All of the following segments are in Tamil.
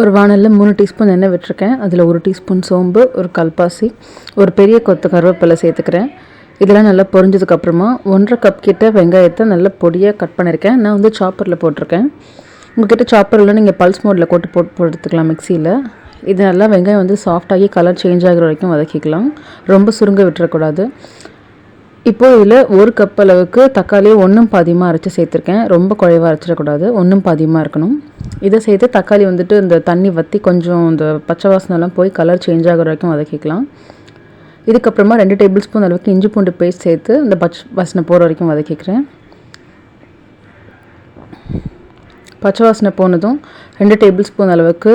ஒரு வானலில் மூணு டீஸ்பூன் எண்ணெய் விட்டுருக்கேன். அதில் ஒரு டீஸ்பூன் சோம்பு ஒரு கல்பாசி ஒரு பெரிய கொத்து கருவேப்பிலை சேர்த்துக்கிறேன். இதெல்லாம் நல்லா பொரிஞ்சதுக்கப்புறமா ஒன்றரை கப் கிட்ட வெங்காயத்தை நல்லா பொடியாக கட் பண்ணியிருக்கேன். நான் வந்து சாப்பரில் போட்டிருக்கேன். உங்கள்கிட்ட சாப்பரில் நீங்கள் பல்ஸ் மோடில் போட்டு போட்டு போட்டுக்கலாம் மிக்சியில் இது நல்லா வெங்காயம் வந்து சாஃப்டாகி கலர் சேஞ்ச் ஆகிற வரைக்கும் வதக்கிக்கலாம். ரொம்ப சுருங்க விட்டுறக்கூடாது. இப்போது இதில் ஒரு கப் அளவுக்கு தக்காளியை ஒன்றும் பாதியமாக அரைச்சி சேர்த்துருக்கேன். ரொம்ப குறைவாக அரைச்சிடக்கூடாது. ஒன்றும் பாதியமாக இருக்கணும். இதை சேர்த்து தக்காளி வந்துட்டு இந்த தண்ணி வற்றி கொஞ்சம் இந்த பச்சை வாசனைலாம் போய் கலர் சேஞ்ச் ஆகிற வரைக்கும் வதக்கிக்கலாம் இதுக்கப்புறமா ரெண்டு டேபிள் ஸ்பூன் அளவுக்கு இஞ்சி பூண்டு பேஸ்ட் சேர்த்து இந்த பச்சை வாசனை போகிற வரைக்கும் வதக்கிக்கிறேன் பச்சை வாசனை போனதும் ரெண்டு டேபிள் ஸ்பூன் அளவுக்கு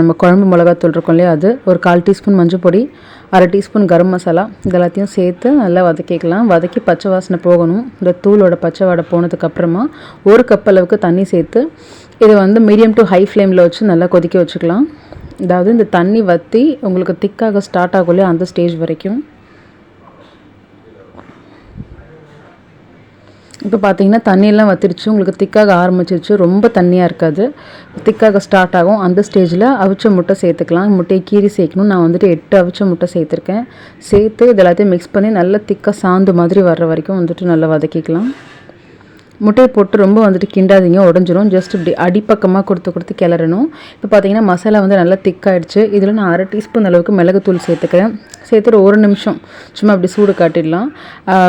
நம்ம குழம்பு மிளகாத்தூள் இருக்கும் இல்லையா அது ஒரு கால் டீஸ்பூன் மஞ்சள் பொடி அரை டீஸ்பூன் கரம் மசாலா இது எல்லாத்தையும் சேர்த்து நல்லா வதக்கிக்கலாம். வதக்கி பச்சை வாசனை போகணும். இந்த தூளோட பச்சை வாடை போனதுக்கப்புறமா ஒரு கப் அளவுக்கு தண்ணி சேர்த்து இதை வந்து மீடியம் டு ஹை ஃப்ளேமில் வச்சு நல்லா கொதிக்க வச்சுக்கலாம். அதாவது இந்த தண்ணி வற்றி உங்களுக்கு திக்காக ஸ்டார்ட் ஆகும் இல்லையா அந்த ஸ்டேஜ் வரைக்கும். இப்போ பார்த்தீங்கன்னா தண்ணியெல்லாம் வத்திருச்சு உங்களுக்கு திக்காக ஆரம்பிச்சிருச்சு ரொம்ப தண்ணியாக இருக்காது. திக்காக ஸ்டார்ட் ஆகும். அந்த ஸ்டேஜில் அவிச்ச முட்டை சேர்த்துக்கலாம். முட்டையை கீறி சேர்க்கணும். நான் வந்துட்டு எட்டு அவிச்ச முட்டை சேர்த்துருக்கேன். சேர்த்து இது எல்லாத்தையும் மிக்ஸ் பண்ணி நல்லா திக்காக சாந்து மாதிரி வர்ற வரைக்கும் வந்துட்டு நல்லா வதக்கிக்கலாம். முட்டையை போட்டு ரொம்ப வந்துட்டு கிண்டாதீங்க உடஞ்சிரும். ஜஸ்ட் இப்படி அடிப்பக்கமாக கொடுத்து கொடுத்து கிளறணும். இப்போ பார்த்தீங்கன்னா மசாலா வந்து நல்லா திக்காயிடுச்சு இதில் நான் அரை டீஸ்பூன் அளவுக்கு மிளகுத்தூள் சேர்த்துக்கிறேன். சேர்த்துட்டு ஒரு நிமிஷம் சும்மா அப்படி சூடு காட்டிடலாம்.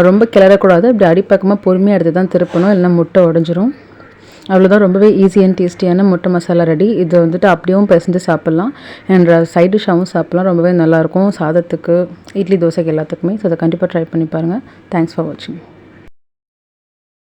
ரொம்ப கிளறக்கூடாது. இப்படி அடிப்பக்கமாக பொறுமையாக எடுத்து தான் திருப்பணும். இல்லைனா முட்டை உடஞ்சிரும். அவ்வளோதான் ரொம்பவே ஈஸி அண்ட் டேஸ்டியான முட்டை மசாலா ரெடி. இது வந்துட்டு அப்படியும் பிசைஞ்சு சாப்பிட்லாம். அண்ட் சைட் டிஷ்ஷாகவும் சாப்பிட்லாம். ரொம்பவே நல்லாயிருக்கும். சாதத்துக்கு இட்லி தோசைக்கு எல்லாத்துக்குமே. ஸோ அதை கண்டிப்பாக ட்ரை பண்ணி பாருங்கள் தேங்க்ஸ் ஃபார் வாட்சிங்